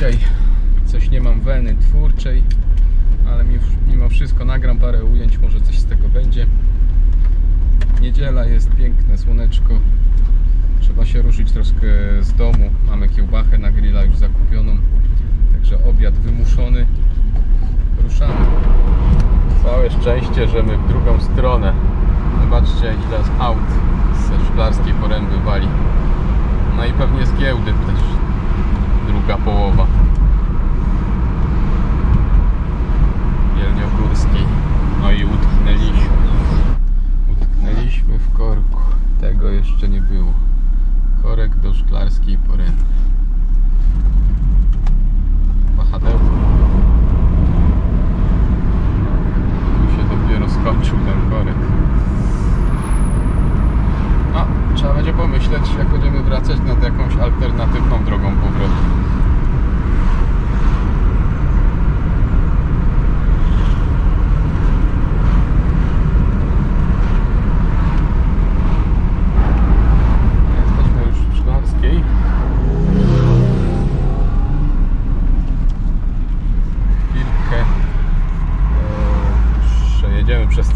dzisiaj coś nie mam weny twórczej, ale mi- mimo wszystko nagram parę ujęć, może coś z tego będzie. Niedziela jest piękne, słoneczko. Trzeba się ruszyć troszkę z domu. Mamy kiełbachę na grilla już zakupioną. Także obiad wymuszony. Ruszamy. Całe szczęście, że my w drugą stronę. Zobaczcie ile aut ze szklarskiej poręby wali. No i pewnie z giełdy też druga połowa. Jelnie Górski.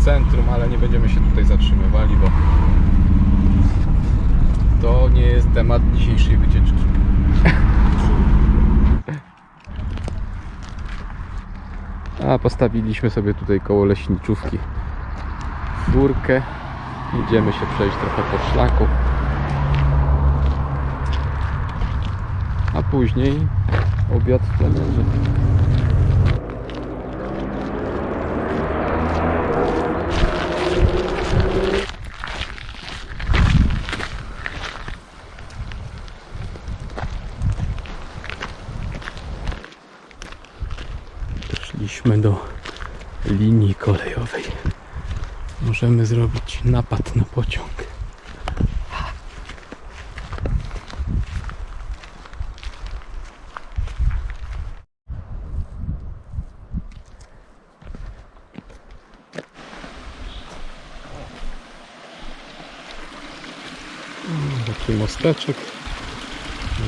Centrum, ale nie będziemy się tutaj zatrzymywali, bo to nie jest temat dzisiejszej wycieczki. A postawiliśmy sobie tutaj koło leśniczówki furkę. Idziemy się przejść trochę po szlaku. A później obiad w plenerze. Doszliśmy do linii kolejowej. Możemy zrobić napad na pociąg. Taki mosteczek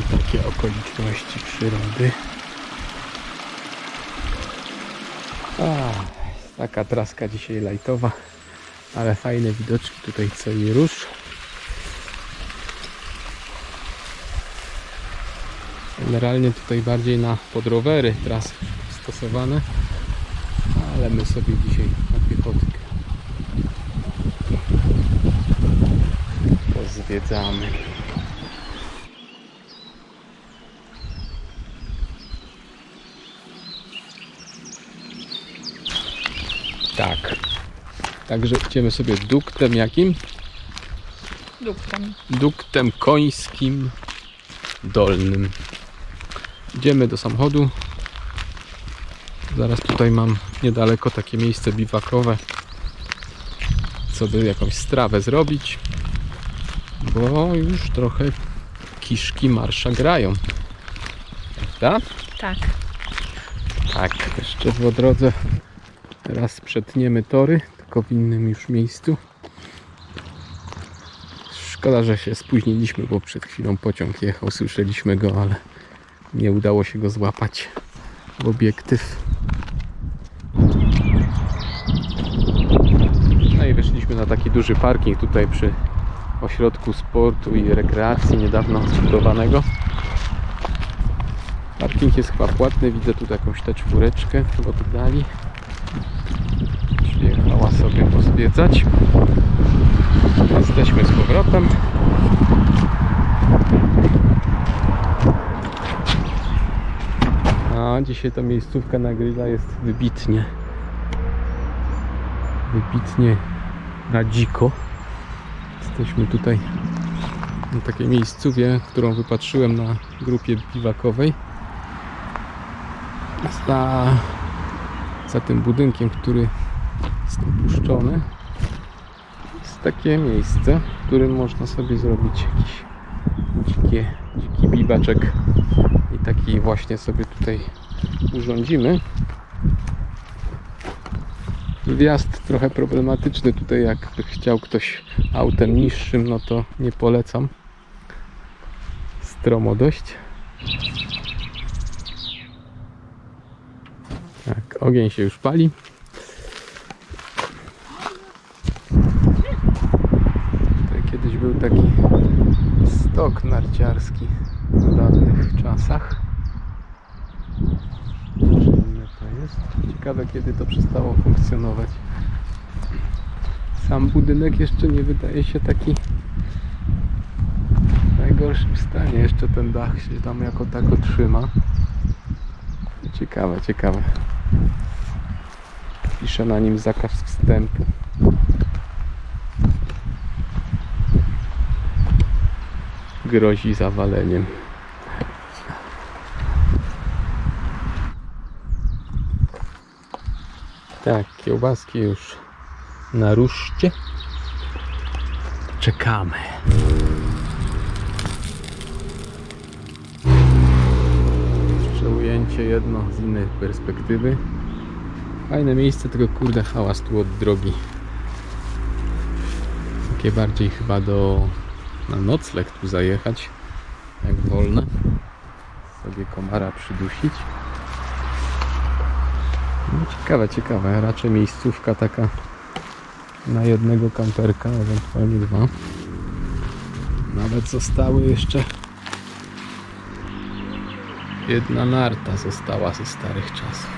i takie okoliczności przyrody. Taka traska dzisiaj lajtowa, ale fajne widoczki tutaj co i rusz. Generalnie tutaj bardziej na podrowery trasy stosowane, ale my sobie dzisiaj na piechotkę pozwiedzamy. Tak. Także idziemy sobie duktem jakim? Duktem. Duktem końskim dolnym. Idziemy do samochodu. Zaraz tutaj mam niedaleko takie miejsce biwakowe. Co by jakąś strawę zrobić. Bo już trochę kiszki marsza grają. Prawda? Tak. Tak, jeszcze po drodze raz przetniemy tory, tylko w innym już miejscu. Szkoda, że się spóźniliśmy, bo przed chwilą pociąg jechał, słyszeliśmy go, ale nie udało się go złapać w obiektyw. No i wyszliśmy na taki duży parking tutaj przy ośrodku sportu i rekreacji niedawno zbudowanego. Parking jest chyba płatny, widzę tu jakąś tę czwóreczkę w oddali. Przyjechała sobie pozwiedzać. Jesteśmy z powrotem. A dzisiaj ta miejscówka na grilla jest wybitnie. Wybitnie na dziko. Jesteśmy tutaj na takiej miejscówie, którą wypatrzyłem na grupie biwakowej za, za tym budynkiem, który jest opuszczony. Jest takie miejsce, w którym można sobie zrobić jakiś dzikie, dziki biwaczek i taki właśnie sobie tutaj urządzimy. Wjazd trochę problematyczny tutaj jakby chciał ktoś autem niższym no to nie polecam. Stromo dość. Tak, ogień się już pali. Taki stok narciarski w dawnych czasach. To jest. Ciekawe kiedy to przestało funkcjonować. Sam budynek jeszcze nie wydaje się taki w najgorszym stanie. Jeszcze ten dach się tam jako tako trzyma. Ciekawe, ciekawe. Pisze na nim zakaz wstępu. Grozi zawaleniem. Tak, kiełbaski już na ruszcie. Czekamy. Jeszcze ujęcie jedno z innej perspektywy. Fajne miejsce, tylko kurde hałas tu od drogi. Takie bardziej chyba do na nocleg tu zajechać, jak wolne. Sobie komara przydusić. No ciekawe, ciekawe. Raczej miejscówka taka na jednego kamperka, ewentualnie dwa. Nawet zostały jeszcze jedna narta została ze starych czasów.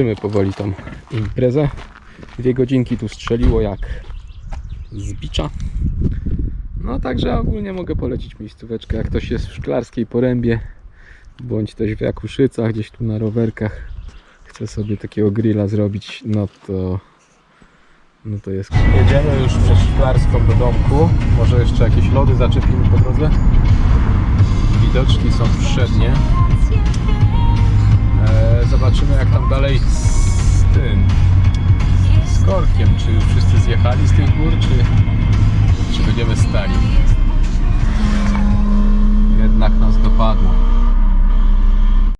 Kończymy powoli tą imprezę. Dwie godzinki tu strzeliło jak z bicza. No także ogólnie mogę polecić miejscóweczkę. Jak ktoś jest w Szklarskiej Porębie, bądź też w Jakuszycach, gdzieś tu na rowerkach, chce sobie takiego grilla zrobić, no to no to jest. Jedziemy już przez Szklarską do domku. Może jeszcze jakieś lody zaczepimy po drodze. Widoczki są przednie. Dalej z tym z korkiem. Czy już wszyscy zjechali z tych gór, czy, czy będziemy stali? Jednak nas dopadło.